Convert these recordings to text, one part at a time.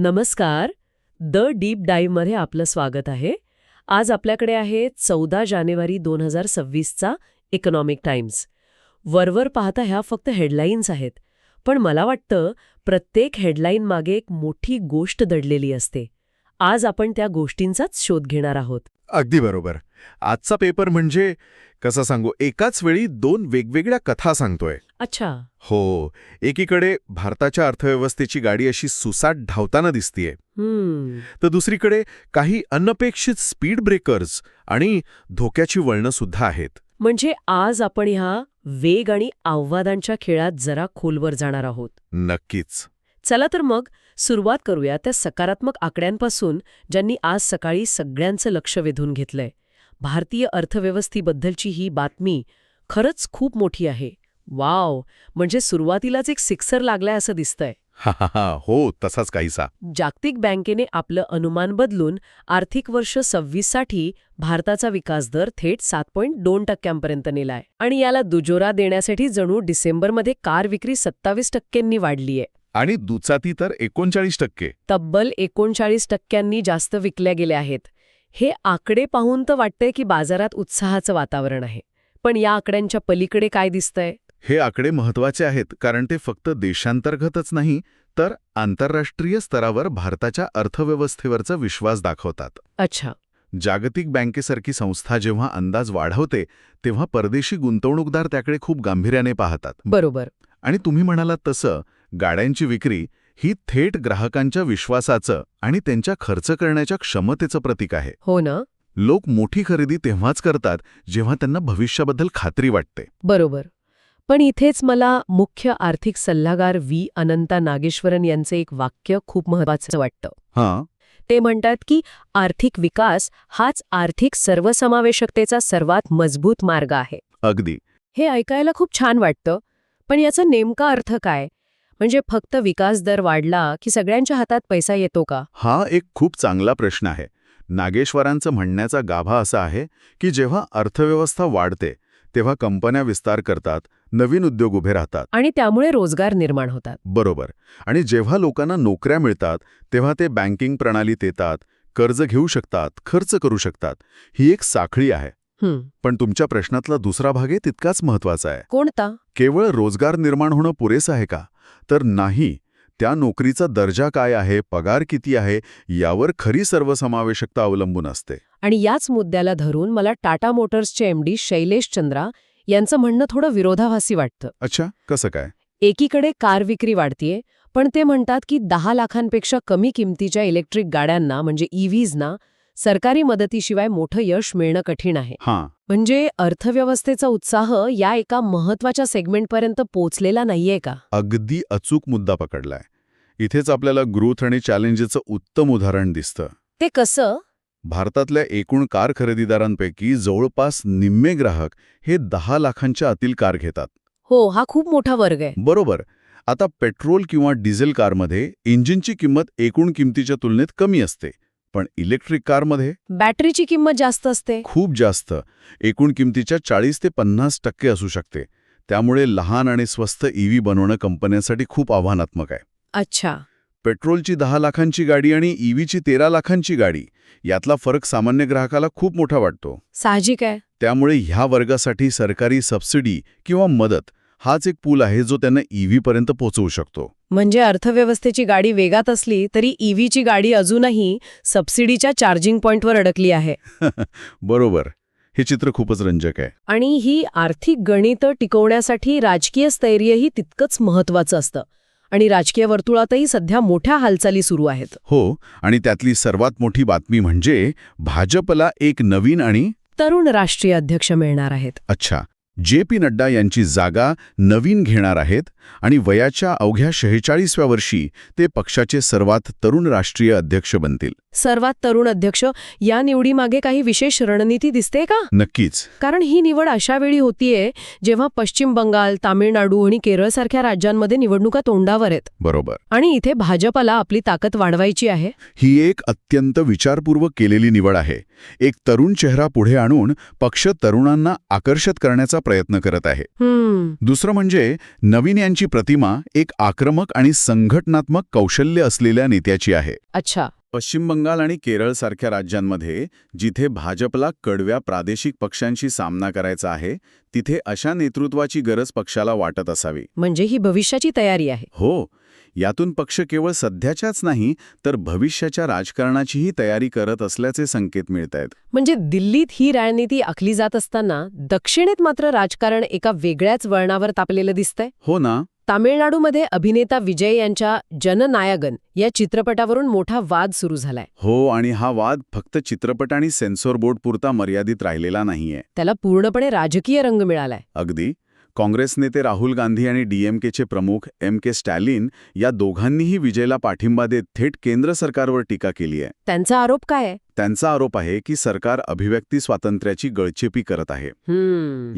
नमस्कार. The deep डाईव्हमध्ये आपलं स्वागत आहे. आज आपल्याकडे आहे चौदा जानेवारी दोन हजार सव्वीसचा इकॉनॉमिक टाइम्स वरवर पाहता ह्या फक्त हेडलाईन्स आहेत. पण मला वाटतं प्रत्येक हेडलाईन मागे एक मोठी गोष्ट दडलेली असते. आज आपण त्या गोष्टींचाच शोध घेणार आहोत. अगदी बरोबर. आजचा पेपर म्हणजे कसं सांगू एकाच वेळी दोन वेगवेगळ्या कथा सांगतोय. अच्छा. हो एकीकडे भारताच्या अर्थव्यवस्थेची गाडी अशी सुसाट धावताना दिसतीये. हम्म. तर दुसरीकडे काही अनपेक्षित स्पीड ब्रेकर्स आणि धोक्याची वळणं सुद्धा आहेत. म्हणजे आज आपण ह्या वेग आणि आव्हादांच्या खेळात जरा खोलवर जाणार आहोत. नक्कीच. चला तर मग सुरुवात करूया त्या सकारात्मक आकड्यांपासून ज्यांनी आज सकाळी सगळ्यांचं लक्ष वेधून घेतलंय. भारतीय अर्थव्यवस्थेबद्दलची ही बातमी खरंच खूप मोठी आहे. वाव! म्हणजे सुरुवातीलाच एक सिक्सर लागलाय असं दिसतंय. हा हा हा. हो तसाच काहीसा. जागतिक बँकेने आपलं अनुमान बदलून आर्थिक वर्ष सव्वीससाठी भारताचा विकास दर थेट सात पॉईंट दोन टक्क्यांपर्यंत नेलाय. आणि याला दुजोरा देण्यासाठी जणू डिसेंबरमध्ये कार विक्री सत्तावीस टक्क्यांनी वाढलीय. आणि दुचाती तर एकोणचाळीस टक्के. तब्बल एकोणचाळीस टक्क्यांनी जास्त विकल्या गेल्या आहेत. हे आकडे पाहून तर वाटतंय की बाजारात उत्साहाचं वातावरण आहे. पण या आकड्यांच्या पलीकडे काय दिसतंय? हे आकडे महत्त्वाचे आहेत कारण ते फक्त देशांतर्गतच नाही तर आंतरराष्ट्रीय स्तरावर भारताच्या अर्थव्यवस्थेवरचा विश्वास दाखवतात. अच्छा. जागतिक बँकेसारखी संस्था जेव्हा अंदाज वाढवते तेव्हा परदेशी गुंतवणूकदार त्याकडे खूप गांभीर्याने पाहतात. बरोबर. आणि तुम्ही म्हणालात तसं गाड्यांची विक्री ही थेट ग्राहकांच्या विश्वासाचं आणि त्यांच्या खर्च करण्याच्या क्षमतेचं प्रतीक आहे. हो ना? लोक मोठी खरेदी तेव्हाच करतात जेव्हा त्यांना भविष्याबद्दल खात्री वाटते. बरोबर. पण इथेच मला मुख्य आर्थिक सल्लागार व्ही. अनंता नागेश्वरन यांचं एक वाक्य खूप महत्वाचं वाटतं. हां. ते म्हणतात की आर्थिक विकास हाच आर्थिक सर्वसमावेशकतेचा सर्वात मजबूत मार्ग आहे. अगदी. हे ऐकायला खूप छान वाटतं पण याचा नेमका अर्थ काय? म्हणजे फक्त विकास दर वाढला की सगळ्यांच्या हातात पैसा येतो का? हा एक खूप चांगला प्रश्न आहे. नागेश्वरांचं म्हणण्याचा गाभा असा आहे की जेव्हा अर्थव्यवस्था वाढते तेव्हा कंपन्या विस्तार करतात नवीन उद्योग उभे राहतात. आणि त्यामुळे रोजगार निर्माण होतात. बरोबर. आणि जेव्हा लोकांना नोकऱ्या मिळतात तेव्हा ते बँकिंग प्रणालीत येतात कर्ज घेऊ शकतात खर्च करू शकतात. ही एक साखळी आहे. पण तुमच्या प्रश्नातला दुसरा भाग आहे तितकाच महत्त्वाचा आहे. कोणता? केवळ रोजगार निर्माण होणं पुरेसं आहे का? तर नाही त्या नोकरीचा दर्जा काय आहे पगार किती आहे यावर खरी सर्वसमावेशकता अवलंबून असते. आणि याच मुद्द्याला धरून मला टाटा मोटर्सचे एमडी शैलेश चंद्रा यांचं म्हणणं थोडं विरोधाभासी वाटतं. अच्छा कसं काय? एकीकडे कार विक्री वाढतीये पण ते म्हणतात की दहा लाखांपेक्षा कमी किमतीच्या इलेक्ट्रिक गाड्यांना म्हणजे ईव्हीजना सरकारी मदतीशिवाय मोठं यश मिळणं कठीण आहे. हां. म्हणजे अर्थव्यवस्थेचा उत्साह या एका महत्त्वाच्या सेगमेंटपर्यंत पोचलेला नाहीये का? अगदी अचूक मुद्दा पकडलाय. इथेच आपल्याला ग्रोथ आणि चॅलेंजेचं उत्तम उदाहरण दिसतं. ते कसं? भारतातल्या एकूण कार खरेदीदारांपैकी जवळपास निम्मे ग्राहक हे दहा लाखांच्या आतील कार घेतात. हो हा खूप मोठा वर्ग आहे. बरोबर. आता पेट्रोल किंवा डिझेल कारमध्ये इंजिनची किंमत एकूण किमतीच्या तुलनेत कमी असते. पण इलेक्ट्रिक कारमध्ये? बॅटरीची किंमत जास्त असते. खूप जास्त. एकूण किमतीच्या चाळीस ते पन्नास टक्के असू शकते. त्यामुळे लहान आणि स्वस्त ईव्ही बनवणं कंपन्यांसाठी खूप आव्हानात्मक आहे. अच्छा. पेट्रोलची दहा लाखांची गाडी आणि ईव्हीची तेरा लाखांची गाडी यातला फरक सामान्य ग्राहकाला खूप मोठा वाटतो. साहजिक आहे. त्यामुळे ह्या वर्गासाठी सरकारी सबसिडी किंवा मदत हाच एक पूल आहे जो त्यांना ईव्ही पर्यंत पोहोचवू शकतो. म्हणजे अर्थव्यवस्थेची गाडी वेगात असली तरी ईव्हीची गाडी अजूनही सबसिडीच्या चार्जिंग पॉइंटवर अडकली आहे. बरोबर. हे चित्र खूपच रंजक आहे. आणि ही आर्थिक गणितं टिकवण्यासाठी राजकीय स्थैर्यही तितकंच महत्वाचं असतं. आणि राजकीय वर्तुळातही सध्या मोठ्या हालचाली सुरू आहेत. हो आणि त्यातली सर्वात मोठी बातमी म्हणजे भाजपला एक नवीन आणि तरुण राष्ट्रीय अध्यक्ष मिळणार आहेत. अच्छा. जे पी नड्डा यांची जागा नवीन घेणार आहेत आणि वयाच्या अवघ्या शेहेचाळीसव्या वर्षी ते पक्षाचे सर्वात तरुण राष्ट्रीय अध्यक्ष बनतील. सर्वात तरुण अध्यक्ष या निवडीमागे काही विशेष रणनीती दिसते का? नक्कीच. कारण ही निवड अशा वेळी होतीये जेव्हा पश्चिम बंगाल तामिळनाडू आणि केरळसारख्या राज्यांमध्ये निवडणुका तोंडावर आहेत. बरोबर. आणि इथे भाजपला आपली ताकद वाढवायची आहे. ही एक अत्यंत विचारपूर्वक केलेली निवड आहे. एक तरुण चेहरा पुढे आणून पक्ष तरुणांना आकर्षित करण्याचा प्रयत्न करत आहे. दुसरं म्हणजे नवीन यांची प्रतिमा एक आक्रमक आणि संघटनात्मक कौशल्य असलेल्या नेत्याची आहे. अच्छा. पश्चिम बंगाल आणि केरळसारख्या राज्यांमध्ये जिथे भाजपला कडव्या प्रादेशिक पक्षांशी सामना करायचा आहे तिथे अशा नेतृत्वाची गरज पक्षाला वाटत असावी. म्हणजे ही भविष्याची तयारी आहे. हो. यातून पक्ष केवळ सध्याच्याच नाही तर भविष्याच्या राजकारणाचीही तयारी करत असल्याचे संकेत मिळत आहेत म्हणजे दिल्लीत ही रणनीती आखली जात असताना दक्षिणेत मात्र राजकारण एका वेगळ्याच वळणावर तापलेलं दिसतंय? हो ना. तामिळनाडूमध्ये अभिनेता विजय यांच्या जननायगन या चित्रपटावरून मोठा वाद सुरू झालाय. हो आणि हा वाद फक्त चित्रपट आणि सेन्सॉर बोर्ड पुरता मर्यादित राहिलेला नाहीये. त्याला पूर्णपणे राजकीय रंग मिळालाय. अगदी. काँग्रेस नेते राहुल गांधी आणि डीएमकेचे प्रमुख एम के स्टॅलिन या दोघांनीही विजयला पाठिंबा देत थेट केंद्र सरकारवर टीका केली आहे. त्यांचा आरोप काय आहे? त्यांचा आरोप आहे की सरकार अभिव्यक्ती स्वातंत्र्याची गळचेपी करत आहे.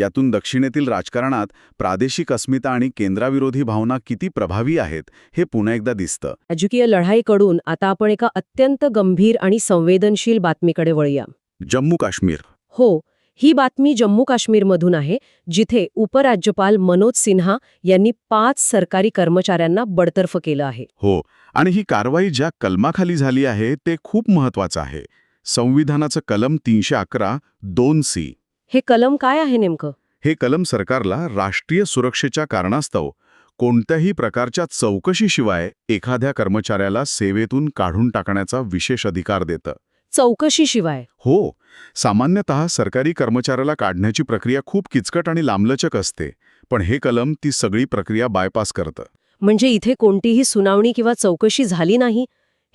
यातून दक्षिणेतील राजकारणात प्रादेशिक अस्मिता आणि केंद्राविरोधी भावना किती प्रभावी आहेत हे पुन्हा एकदा दिसतं. राजकीय लढाईकडून आता आपण एका अत्यंत गंभीर आणि संवेदनशील बातमीकडे वळूया. जम्मू काश्मीर. हो ही बातमी जम्मू काश्मीरमधून आहे जिथे उपराज्यपाल मनोज सिन्हा यांनी पाच सरकारी कर्मचाऱ्यांना बडतर्फ केलं आहे. हो आणि ही कारवाई ज्या कलमाखाली झाली आहे ते खूप महत्वाचं आहे. संविधानाचं कलम तीनशे अकरा दोन सी. हे कलम काय आहे नेमकं? हे कलम सरकारला राष्ट्रीय सुरक्षेच्या कारणास्तव कोणत्याही प्रकारच्या चौकशीशिवाय एखाद्या कर्मचाऱ्याला सेवेतून काढून टाकण्याचा विशेष अधिकार देतं. चौकशीशिवाय. हो सामान्यतः सरकारी कर्मचाऱ्याला काढण्याची प्रक्रिया खूप किचकट आणि लांबलचक असते पण हे कलम ती सगळी प्रक्रिया बायपास करतं. म्हणजे इथे कोणतीही सुनावणी किंवा चौकशी झाली नाही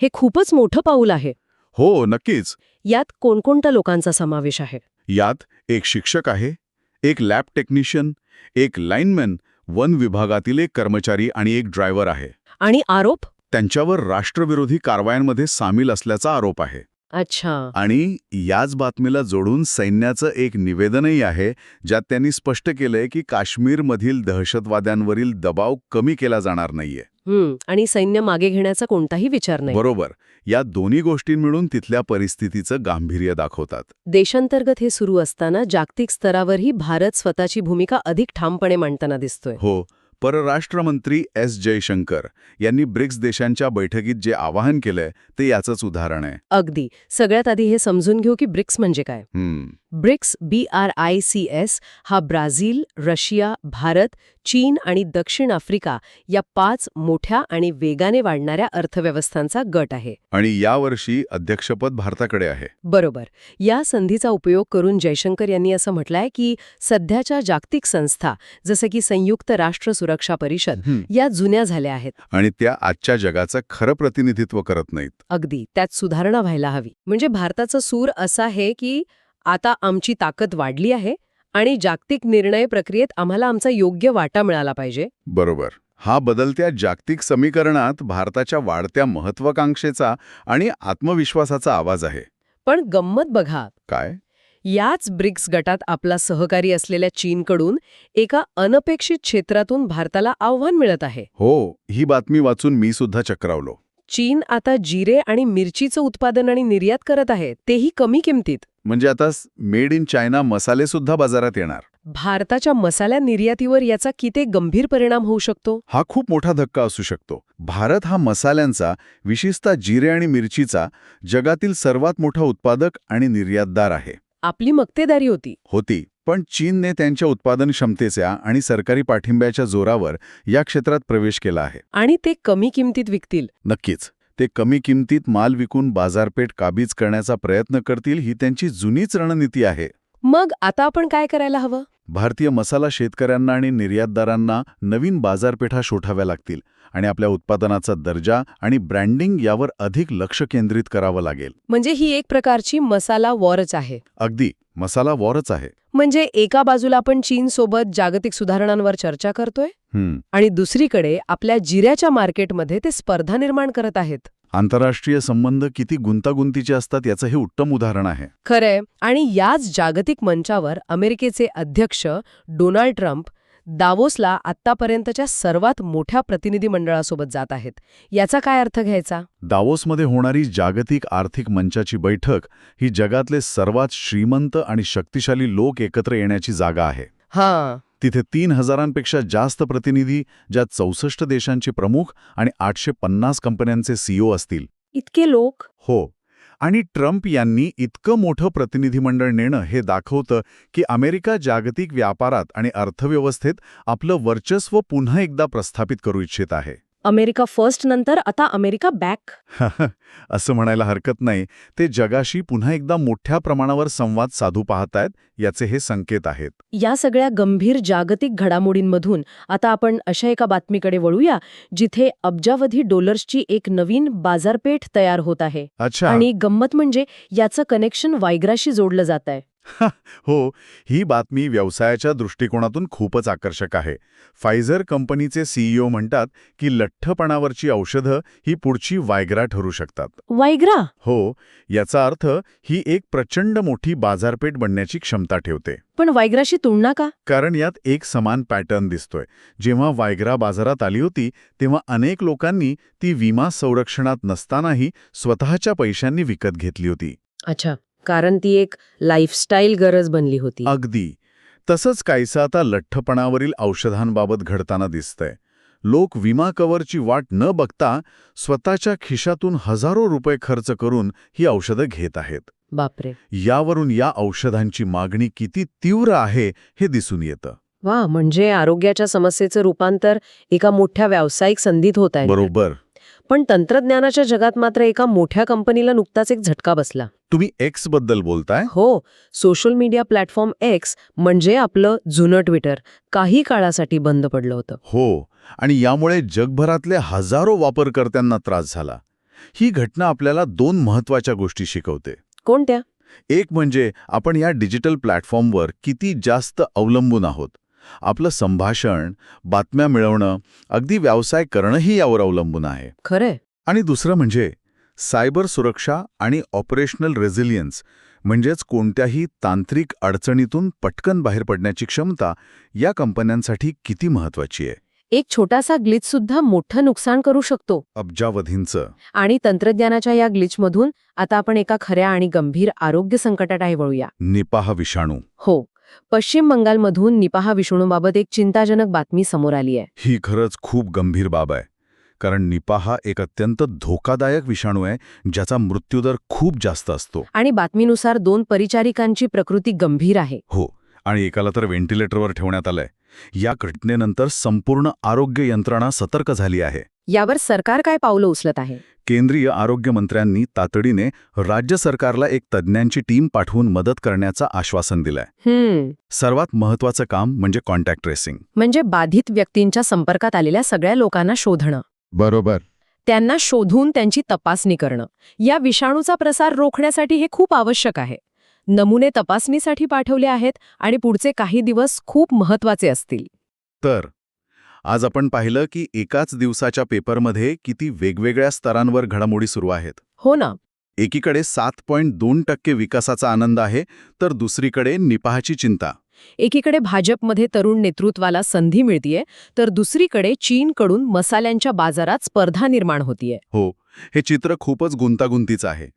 हे खूपच मोठं पाऊल आहे. हो नक्कीच. यात कोणकोणत्या लोकांचा समावेश आहे? यात एक शिक्षक आहे एक लॅब टेक्निशियन एक लाईनमॅन वन विभागातील एक कर्मचारी आणि एक ड्रायव्हर आहे. आणि आरोप? त्यांच्यावर राष्ट्रविरोधी कारवायांमध्ये सामील असल्याचा आरोप आहे. अच्छा. आणि याच बातमीला जोडून सैन्याचं एक निवेदनही आहे ज्यात त्यांनी स्पष्ट केलंय की काश्मीरमधील दहशतवाद्यांवरील दबाव कमी केला जाणार नाहीये. आणि सैन्य मागे घेण्याचा कोणताही विचार नाही. बरोबर. या दोन्ही गोष्टी मिळून तिथल्या परिस्थितीचं गांभीर्य दाखवतात. देशांतर्गत हे सुरू असताना जागतिक स्तरावरही भारत स्वतःची भूमिका अधिक ठामपणे मांडताना दिसतोय. हो. परराष्ट्रमंत्री एस जयशंकर यांनी ब्रिक्स देशांच्या बैठकीत जे आवाहन केलंय ते याचंच उदाहरण आहे. अगदी. सगळ्यात आधी हे समजून घेऊ की ब्रिक्स म्हणजे काय. BRICS B R I C S हा ब्राझील रशिया भारत चीन आणि दक्षिण आफ्रिका या पाच मोठ्या आणि वेगाने वाढणाऱ्या अर्थव्यवस्थांचा गट आहे. आणि यावर्षी अध्यक्षपद भारताकडे आहे. बरोबर. या संधीचा उपयोग करून जयशंकर यांनी असं म्हटलंय की सध्याच्या जागतिक संस्था जसं की संयुक्त राष्ट्र सुरक्षा परिषद. या जुन्या झाल्या आहेत. आणि त्या आजच्या जगाचं खरं प्रतिनिधित्व करत नाहीत. अगदी. त्यात सुधारणा व्हायला हवी. म्हणजे भारताचा सूर असा आहे की आता आमची ताकद वाढली आहे आणि जागतिक निर्णय प्रक्रियेत आम्हाला आमचा योग्य वाटा मिळाला पाहिजे. बरोबर. हा बदलत्या जागतिक समीकरणात भारताच्या वाढत्या महत्वाकांक्षेचा आणि आत्मविश्वासाचा आवाज आहे. पण गंमत बघा. काय? याच ब्रिक्स गटात आपला सहकारी असलेल्या चीनकडून एका अनपेक्षित क्षेत्रातून भारताला आव्हान मिळत आहे. हो ही बातमी वाचून मी सुद्धा चक्रावलो. चीन आता जिरे आणि मिरचीचं उत्पादन आणि निर्यात करत आहे तेही कमी किमतीत. म्हणजे आता मेड इन चायना मसाले सुद्धा बाजारात येणार. भारताच्या मसाल्या निर्यातीवर याचा किती गंभीर परिणाम होऊ शकतो? हा खूप मोठा धक्का असू शकतो. भारत हा मसाल्यांचा विशेषतः जिरे आणि मिरचीचा जगातील सर्वात मोठा उत्पादक आणि निर्यातदार आहे. आपली मक्तेदारी होती. होती. पण चीनने त्यांच्या उत्पादन क्षमतेच्या आणि सरकारी पाठिंब्याच्या जोरावर या क्षेत्रात प्रवेश केला आहे. आणि ते कमी किमतीत विकतील. नक्कीच. ते कमी किमतीत माल विकून बाजारपेठ काबीज करण्याचा प्रयत्न करतील ही त्यांची जुनीच रणनीती आहे. मग आता आपण काय करायला हवं? भारतीय मसाला शेतकऱ्यांना आणि निर्यातदारांना नवीन बाजारपेठा शोधाव्या लागतील आणि आपल्या उत्पादनाचा दर्जा आणि ब्रँडिंग यावर अधिक लक्ष केंद्रित करावं लागेल. म्हणजे ही एक प्रकारची मसाला वॉरच आहे. अगदी. मसाला वॉरच आहे. म्हणजे एका बाजूला आपण चीनसोबत जागतिक सुधारणांवर चर्चा करतोय? आणि दुसरीकडे आपल्या जिऱ्याच्या मार्केटमध्ये ते स्पर्धा निर्माण करत आहेत. आंतरराष्ट्रीय संबंध किती गुंतागुंतीचे असतात याचं हे उत्तम उदाहरण आहे. खरंय. आणि याच जागतिक मंचावर अमेरिकेचे अध्यक्ष डोनाल्ड ट्रम्प दावोसला आत्तापर्यंतच्या सर्वात मोठ्या प्रतिनिधी मंडळासोबत जात आहेत. याचा काय अर्थ घ्यायचा? दावोसमध्ये होणारी जागतिक आर्थिक मंचाची बैठक ही जगातले सर्वात श्रीमंत आणि शक्तिशाली लोक एकत्र येण्याची जागा आहे. हां. तिथे तीन हजारांपेक्षा जास्त प्रतिनिधी ज्यात चौसष्ट देशांचे प्रमुख आणि आठशे पन्नास कंपन्यांचे सीईओ असतील. इतके लोक? हो. आणि ट्रम्प यांनी इतकं मोठं प्रतिनिधीमंडळ नेणं हे दाखवतं की अमेरिका जागतिक व्यापारात आणि अर्थव्यवस्थेत आपलं वर्चस्व पुन्हा एकदा प्रस्थापित करू इच्छित आहे. अमेरिका फर्स्ट नंतर आता अमेरिका बॅक असं म्हणायला हरकत नाही. ते जगाशी पुन्हा एकदा मोठ्या प्रमाणावर संवाद साधू पाहतायत याचे हे संकेत आहेत. या सगळ्या गंभीर जागतिक घडामोडींमधून आता आपण अशा एका बातमीकडे वळूया जिथे अब्जावधी डॉलर्सची एक नवीन बाजारपेठ तयार होत आहे. अच्छा. आणि गंमत म्हणजे याचं कनेक्शन वायग्राशी जोडलं जात आहे हो ही बातमी व्यवसायाच्या दृष्टिकोनातून खूपच आकर्षक आहे. फायझर कंपनीचे सीईओ म्हणतात की लठ्ठपणावरची औषधं ही पुढची वायग्रा ठरू शकतात. वायग्रा? हो याचा अर्थ ही एक प्रचंड मोठी बाजारपेठ बनण्याची क्षमता ठेवते. पण वायग्राशी तुलना का? कारण यात एक समान पॅटर्न दिसतोय. जेव्हा वायग्रा बाजारात आली होती तेव्हा अनेक लोकांनी ती विमा संरक्षणात नसतानाही स्वतःच्या पैशांनी विकत घेतली होती. अच्छा. कारण ती एक लाईफस्टाईल गरज बनली होती. अगदी. तसंच काहीसं आता लठ्ठपणावरील औषधांबाबत घडताना दिसतंय. लोक विमा कव्हरची वाट न बघता स्वतःच्या खिशातून हजारो रुपये खर्च करून ही औषधं घेत आहेत. बापरे. यावरून या औषधांची मागणी किती तीव्र आहे हे दिसून येतं. वा म्हणजे आरोग्याच्या समस्येचं रूपांतर एका मोठ्या व्यावसायिक संधीत होत आहे. बरोबर. पण तंत्रज्ञानाच्या जगात मात्र एका मोठ्या कंपनीला नुकताच एक झटका बसला. तुम्ही एक्सबद्दल बोलताय? हो. सोशल मीडिया प्लॅटफॉर्म एक्स म्हणजे आपलं जुनं ट्विटर. काही काळासाठी बंद पडलं होतं. हो. आणि यामुळे जगभरातल्या हजारो वापरकर्त्यांना त्रास झाला. ही घटना आपल्याला दोन महत्त्वाच्या गोष्टी शिकवते. कोणत्या? एक म्हणजे आपण या डिजिटल प्लॅटफॉर्मवर किती जास्त अवलंबून आहोत. आपलं संभाषण बातम्या मिळवणं अगदी व्यवसाय करणंही यावर अवलंबून आहे. खरंय. आणि दुसरं म्हणजे सायबर सुरक्षा आणि ऑपरेशनल रेझिलियन्स म्हणजेच कोणत्याही तांत्रिक अडचणीतून पटकन बाहेर पडण्याची क्षमता या कंपन्यांसाठी किती महत्वाची आहे? एक छोटासा ग्लिच सुद्धा मोठं नुकसान करू शकतो. अब्जावधींचं. आणि तंत्रज्ञानाच्या या ग्लिचमधून आता आपण एका खऱ्या आणि गंभीर आरोग्य संकटातही वळूया. निपाह विषाणू. हो. पश्चिम बंगालमधून निपाहा विषाणूबाबत एक चिंताजनक बातमी समोर आली आहे. ही खरंच खूप गंभीर बाब आहे. कारण निपा हा एक अत्यंत धोकादायक विषाणू आहे ज्याचा मृत्यूदर खूप जास्त असतो. आणि बातमीनुसार दोन परिचारिकांची प्रकृती गंभीर आहे. हो आणि एकाला तर व्हेंटिलेटरवर ठेवण्यात आलंय. या घटनेनंतर संपूर्ण आरोग्य यंत्रणा सतर्क झाली आहे. यावर सरकार काय पावलं उचलत आहे? केंद्रीय आरोग्यमंत्र्यांनी तातडीने राज्य सरकारला एक तज्ज्ञांची टीम पाठवून मदत करण्याचं आश्वासन दिलंय. हम्म. सर्वात महत्वाचं काम म्हणजे कॉन्टॅक्ट ट्रेसिंग म्हणजे बाधित व्यक्तींच्या संपर्कात आलेल्या सगळ्या लोकांना शोधणं. बरोबर. त्यांना शोधून त्यांची तपासणी करणं. या विषाणूचा प्रसार रोखण्यासाठी हे खूप आवश्यक आहे. नमुने तपासणीसाठी पाठवले आहेत आणि पुढचे काही दिवस खूप महत्त्वाचे असतील. तर आज आपण पाहिलं की एकाच दिवसाच्या पेपरमध्ये किती वेगवेगळ्या स्तरांवर घडामोडी सुरू आहेत. हो ना. एकीकडे सात पॉईंट दोन टक्के विकासाचा आनंद आहे तर दुसरीकडे निपाहाची चिंता. एकीकडे भाजपमध्ये तरुण नेतृत्वाला संधी मिळतीये तर दुसरीकडे चीनकडून मसाल्यांच्या बाजारात स्पर्धा निर्माण होतीये. हो हे चित्र खूपच गुंतागुंतीचं आहे.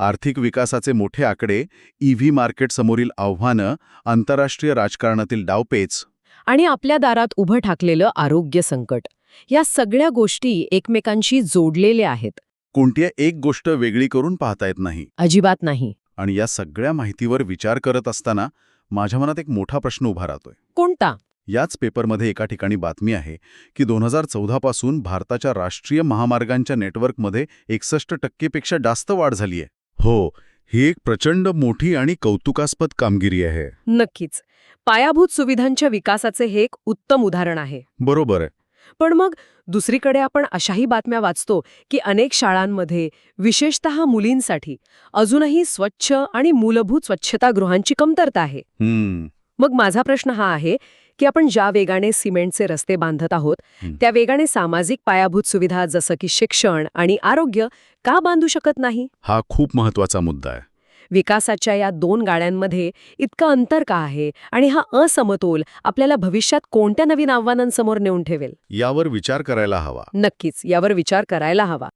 आर्थिक विकासाचे मोठे आकडे ईव्ही मार्केटसमोरील आव्हानं आंतरराष्ट्रीय राजकारणातील डावपेच आणि आपल्या दारात उभं ठाकलेलं आरोग्य संकट. या सगळ्या गोष्टी एकमेकांशी जोडलेल्या आहेत. कोणत्या एक गोष्ट वेगळी करून पाहता येत नाही. अजिबात नाही. आणि या सगळ्या माहितीवर विचार करत असताना माझ्या मनात एक मोठा प्रश्न उभा राहतोय. कोणता? याच पेपरमध्ये एका ठिकाणी बातमी आहे की दोन हजार चौदापासून भारताच्या राष्ट्रीय महामार्गांच्या नेटवर्कमध्ये एकसष्ट टक्केपेक्षा जास्त वाढ झाली आहे हो ही एक प्रचंड मोठी आणि कौतुकास्पद कामगिरी आहे. नक्कीच. पायाभूत सुविधांच्या विकासाचे हे एक उत्तम उदाहरण आहे. बरोबर आहे. पण मग दुसरीकडे आपण अशाही बातम्या वाचतो की अनेक शाळांमध्ये विशेषतः मुलींसाठी अजूनही स्वच्छ आणि मूलभूत स्वच्छतागृहांची कमतरता आहे. हम्म. मग माझा प्रश्न हा आहे की आपण ज्या वेगाने सिमेंटचे रस्ते बांधत आहोत हं. त्या वेगाने सामाजिक पायाभूत सुविधा जसं की शिक्षण आणि आरोग्य का बांधू शकत नाही? हा खूप महत्त्वाचा मुद्दा आहे. विकासाच्या या दोन गाड्यांमध्ये इतकं अंतर का आहे? आणि हा असमतोल आपल्याला भविष्यात कोणत्या नवीन आव्हानांसमोर नेऊन ठेवेल? यावर विचार करायला हवा. नक्कीच यावर विचार करायला हवा.